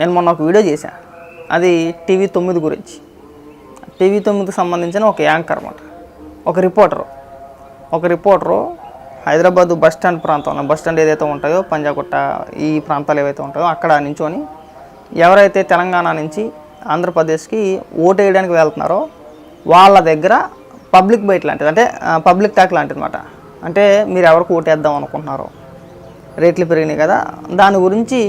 నేను మొన్న ఒక వీడియో చేశాను అది టీవీ తొమ్మిది గురించి. టీవీ తొమ్మిదికి సంబంధించిన ఒక యాంకర్ అనమాట ఒక రిపోర్టరు. ఒక రిపోర్టరు హైదరాబాద్ బస్ స్టాండ్ ప్రాంతంలో బస్ స్టాండ్ ఏదైతే ఉంటాయో పంజాగుట్ట ఈ ప్రాంతాలు ఏవైతే ఉంటాయో అక్కడ నించొని ఎవరైతే తెలంగాణ నుంచి ఆంధ్రప్రదేశ్కి ఓటు వేయడానికి వెళ్తున్నారో వాళ్ళ దగ్గర పబ్లిక్ బయట లాంటిది అంటే పబ్లిక్ టాక్ లాంటిది అనమాట అంటే మీరు ఎవరికి ఓటు వేద్దాం అనుకుంటున్నారో రేట్లు పెరిగినాయి కదా దాని గురించి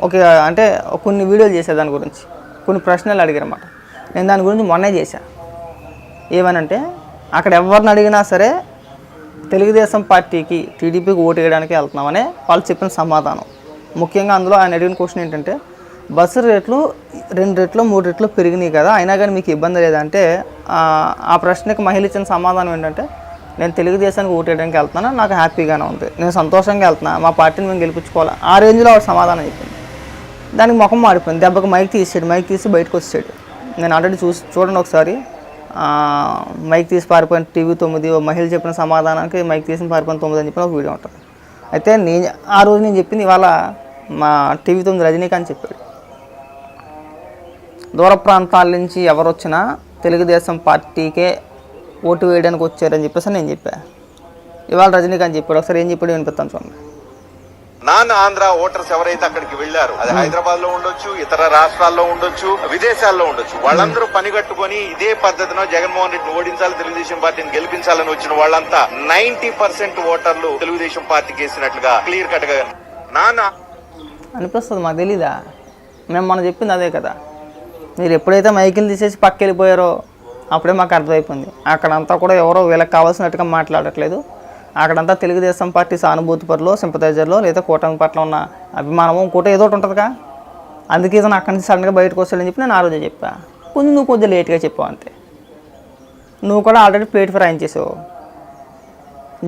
ఒక అంటే కొన్ని వీడియోలు చేసే దాని గురించి. కొన్ని ప్రశ్నలు అడిగారన్నమాట. నేను దాని గురించి మొన్నే చేశా. ఏమనంటే అక్కడ ఎవరిని అడిగినా సరే తెలుగుదేశం పార్టీకి టీడీపీకి ఓటు వేయడానికి వెళ్తున్నామనే వాళ్ళు చెప్పిన సమాధానం. ముఖ్యంగా అందులో ఆయన అడిగిన క్వశ్చన్ ఏంటంటే బస్సు రేట్లు రెండు రెట్లు మూడు రెట్లు పెరిగినాయి కదా అయినా కానీ మీకు ఇబ్బంది లేదంటే ఆ, ఆ ప్రశ్నకి మహిళ ఇచ్చిన సమాధానం ఏంటంటే నేను తెలుగుదేశానికి ఓటు వేయడానికి వెళ్తున్నాను నాకు హ్యాపీగానే ఉంది. నేను సంతోషంగా వెళ్తున్నా మా పార్టీని మేము గెలిపించుకోవాలి? ఆ రేంజ్లో ఆవిడ సమాధానం చెప్పింది దానికి ముఖం మారిపోయింది. దెబ్బకి మైక్ తీసాడు మైక్ తీసి బయటకు వచ్చాడు. నేను ఆల్రెడీ చూసి చూడండి ఒకసారి. మైక్ తీసి పారిపోయిన టీవీ తొమ్మిది ఓ మహిళ చెప్పిన సమాధానానికి మైక్ తీసి పారిపోయిన తొమ్మిది అని చెప్పిన ఒక వీడియో ఉంటుంది. అయితే నేను ఆ రోజు నేను చెప్పింది ఇవాళ మా టీవీ తొమ్మిది రజనీకాంత్ చెప్పాడు. దూర ప్రాంతాల నుంచి ఎవరు వచ్చినా తెలుగుదేశం పార్టీకే ఓటు వేయడానికి వచ్చారని చెప్పేసి నేను చెప్పాను ఇవాళ రజనీకాంత్ చెప్పాడు. ఒకసారి ఏం చెప్పాడు వినిపిస్తాను చూడండి. నాన్ ఆంధ్ర ఓటర్స్ ఎవరైతే అక్కడికి వెళ్ళారు అది హైదరాబాద్లో ఉండొచ్చు ఇతర రాష్ట్రాల్లో ఉండొచ్చు విదేశాల్లో ఉండొచ్చు వాళ్ళందరూ పనిగట్టుకొని ఇదే పద్ధతిలో జగన్మోహన్ రెడ్డిని ఓడించాలి తెలుగుదేశం పార్టీని గెలిపించాలని వచ్చిన వాళ్ళంతా నైన్టీ పర్సెంట్ ఓటర్లు తెలుగుదేశం పార్టీకి వేసినట్లుగా క్లియర్ కట్గా నాన్న. అనిపిస్తుంది మాకు తెలీదా? మేము మొన్న చెప్పింది అదే కదా. మీరు ఎప్పుడైతే మైకిల్ తీసేసి పక్క వెళ్ళిపోయారో అప్పుడే మాకు అర్థమైపోయింది. అక్కడంతా కూడా ఎవరో వీళ్ళకి కావాల్సినట్టుగా మాట్లాడట్లేదు. అక్కడంతా తెలుగుదేశం పార్టీ సానుభూతి పరులు సింపథైజర్లో లేదా కూటమి పట్ల ఉన్న అభిమానము ఇంకోటి ఏదో ఒకటి ఉంటుందిగా. అందుకే ఇతను అక్కడి నుంచి సడన్గా బయటకు వస్తాడని చెప్పి నేను ఆ రోజే చెప్పా. కొంచెం నువ్వు కొద్దిగా లేట్గా చెప్పావు అంతే. నువ్వు కూడా ఆల్రెడీ ప్లేట్ చేసావు.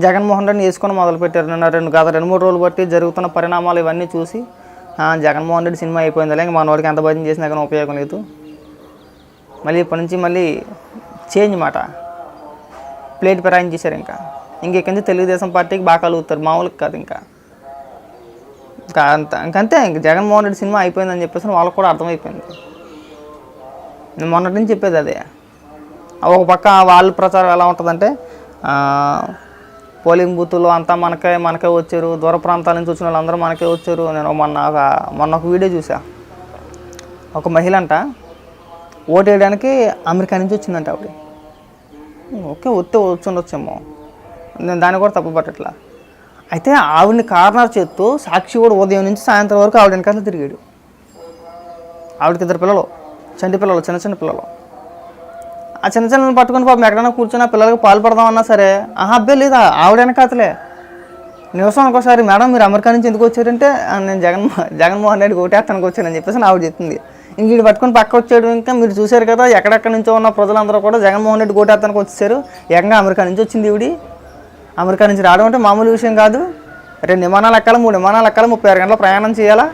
జగన్మోహన్ రెడ్డిని వేసుకొని మొదలుపెట్టారు. నిన్న రెండు గత రెండు మూడు రోజులు బట్టి జరుగుతున్న పరిణామాలు ఇవన్నీ చూసి జగన్మోహన్ రెడ్డి సినిమా అయిపోయిందిలే ఇంకా మన వాడికి ఎంత భజన చేసినా కానీ ఉపయోగం లేదు. మళ్ళీ ఇప్పటి నుంచి మళ్ళీ చేంజ్ మాట. ప్లేట్ చేశారు ఇంకా. ఇంకెక్కడి నుంచి తెలుగుదేశం పార్టీకి బాగా కలుగుతారు? మామూలుగా కాదు ఇంకా. ఇంకా అంత ఇంకంతే ఇంక జగన్మోహన్ రెడ్డి సినిమా అయిపోయిందని చెప్పేసి వాళ్ళకి కూడా అర్థమైపోయింది. నేను మొన్నటి నుంచి చెప్పేది అదే. ఒక పక్క వాళ్ళ ప్రచారం ఎలా ఉంటుందంటే పోలింగ్ బూతులు అంతా మనకే మనకే వచ్చారు. దూర ప్రాంతాల నుంచి వచ్చిన వాళ్ళందరూ మనకే వచ్చారు. నేను మొన్న ఒక మొన్న ఒక వీడియో చూసా ఒక మహిళ అంట ఓటు వేయడానికి అమెరికా నుంచి వచ్చిందంట ఆవిడ. ఓకే వస్తే వచ్చుండొచ్చేమో నేను దాన్ని కూడా తప్పు పట్టట్లా. అయితే ఆవిడని కార్నర్ చేత్తూ సాక్షి కూడా ఉదయం నుంచి సాయంత్రం వరకు ఆవిడ వెనకాల తిరిగాడు. ఆవిడకి ఇద్దరు పిల్లలు చంటి పిల్లలు చిన్న చిన్న పిల్లలు. ఆ చిన్న చిన్న పట్టుకొని పాపం ఎక్కడైనా కూర్చొని ఆ పిల్లలకి పాలు పడదామన్నా సరే ఆహా అబ్బే లేదా ఆవిడ వెనకాతలే. నివసం ఒకసారి మేడం మీరు అమెరికా నుంచి ఎందుకు వచ్చారంటే నేను జగన్ జగన్మోహన్ రెడ్డి ఓటేస్తానికి వచ్చానని చెప్పేసి ఆవిడ చెప్తుంది. ఇంక వీడు పట్టుకుని పక్క వచ్చాడు ఇంకా మీరు చూశారు కదా ఎక్కడెక్కడి నుంచో ఉన్న ప్రజలందరూ కూడా జగన్మోహన్ రెడ్డి ఓటేస్తానికి వచ్చేసారు ఏకంగా అమెరికా నుంచి వచ్చింది ఈవిడి. అమెరికా నుంచి రావడం అంటే మామూలు విషయం కాదు. రెండు విమానాలు ఎక్కాలి మూడు విమానాలు ఎక్కాలి ముప్పై ఆరు గంటల ప్రయాణం చేయాలా?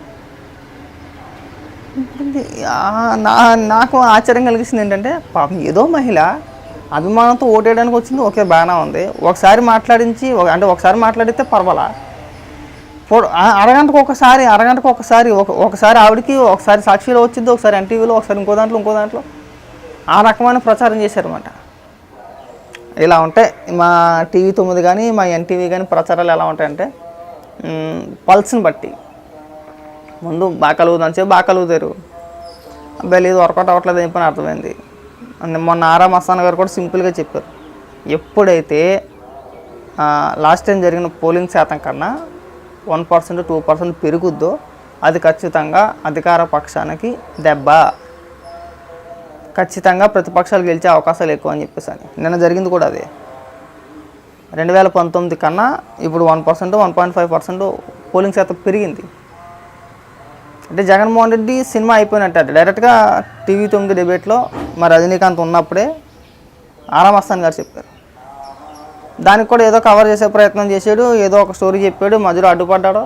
నా నాకు ఆశ్చర్యం కలిగిస్తుంది ఏంటంటే పాపం ఏదో మహిళ అభిమానంతో ఓటేయడానికి వచ్చింది ఓకే బాగానే ఉంది. ఒకసారి మాట్లాడించి అంటే ఒకసారి మాట్లాడితే పర్వాలా? అరగంటకు ఒకసారి అరగంటకు ఒకసారి ఒక ఒకసారి ఆవిడకి ఒకసారి సాక్షిలో వచ్చింది ఒకసారి ఎన్టీవీలో ఒకసారి ఇంకో దాంట్లో ఇంకో దాంట్లో. ఆ రకమైన ప్రచారం చేశారన్నమాట. ఇలా ఉంటాయి మా టీవీ తొమ్మిది కానీ మా ఎన్టీవీ కానీ ప్రచారాలు ఎలా ఉంటాయంటే పల్స్ని బట్టి. ముందు బాగా కలుగుదని చెప్పి బాగా కలుగుతారు. అబ్బాయి లేదు వర్కౌట్ అవ్వట్లేదు అని పని అర్థమైంది. అండ్ మొన్న ఆరా మస్తాన్ గారు కూడా సింపుల్గా చెప్పారు. ఎప్పుడైతే లాస్ట్ టైం జరిగిన పోలింగ్ శాతం కన్నా వన్ పర్సెంట్ టూ పర్సెంట్ పెరుగుద్దో అది ఖచ్చితంగా అధికార పక్షానికి దెబ్బ. ఖచ్చితంగా ప్రతిపక్షాలు గెలిచే అవకాశాలు ఎక్కువ అని చెప్పేసి అని. నిన్న జరిగింది కూడా అదే. రెండు వేల పంతొమ్మిది కన్నా ఇప్పుడు one percent one point five percent polling శాతం పెరిగింది. అంటే జగన్మోహన్ రెడ్డి సినిమా అయిపోయినట్టు డైరెక్ట్గా టీవీ తొమ్మిది డిబేట్లో మరి రజనీకాంత్ ఉన్నప్పుడే ఆరామస్తాన్ గారు చెప్పారు. దానికి కూడా ఏదో కవర్ చేసే ప్రయత్నం చేశాడు ఏదో ఒక స్టోరీ చెప్పాడు మధ్యలో అడ్డుపడ్డాడు.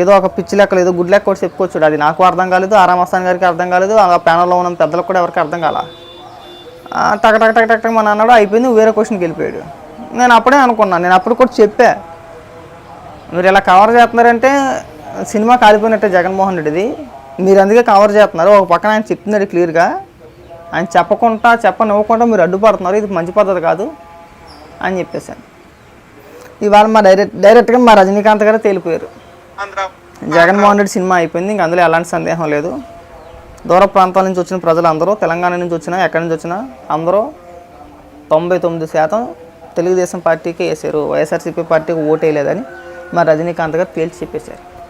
ఏదో ఒక పిచ్చి లెక్కలు ఏదో గుడ్ లెక్క కూడా చెప్పుకోవచ్చు అది నాకు అర్థం కాలేదు ఆరామస్థాన్ గారికి అర్థం కాలేదు ఆ ప్యానల్లో ఉన్న పెద్దలకు కూడా ఎవరికి అర్థం కాల. టక టక టక టక మన అన్నాడు అయిపోయింది వేరే క్వశ్చన్కి వెళ్ళిపోయాడు. నేను అప్పుడే అనుకున్నాను నేను అప్పుడు కూడా చెప్పా. మీరు ఇలా కవర్ చేస్తున్నారంటే సినిమా కాలిపోయినట్టే జగన్మోహన్ రెడ్డిది. మీరు అందుకే కవర్ చేస్తున్నారు. ఒక పక్కన ఆయన చెప్తున్నాడు క్లియర్గా ఆయన చెప్పకుండా చెప్పనివ్వకుండా మీరు అడ్డుపడుతున్నారు. ఇది మంచి పద్ధతి కాదు అని చెప్పేసాను ఇవాళ మా డైరెక్ట్ డైరెక్ట్గా మా రజనీకాంత్ గారు తేలిపోయారు. జగన్మోహన్ రెడ్డి సినిమా అయిపోయింది ఇంక అందులో ఎలాంటి సందేహం లేదు. దూర ప్రాంతాల నుంచి వచ్చిన ప్రజలందరూ తెలంగాణ నుంచి వచ్చినా ఎక్కడి నుంచి వచ్చినా అందరూ తొంభై తొమ్మిది శాతం తెలుగుదేశం పార్టీకి వేసారు. వైఎస్ఆర్సీపీ పార్టీకి ఓటేయలేదని వేయలేదని మా రజనీకాంత్ గారు తేల్చి చెప్పేశారు.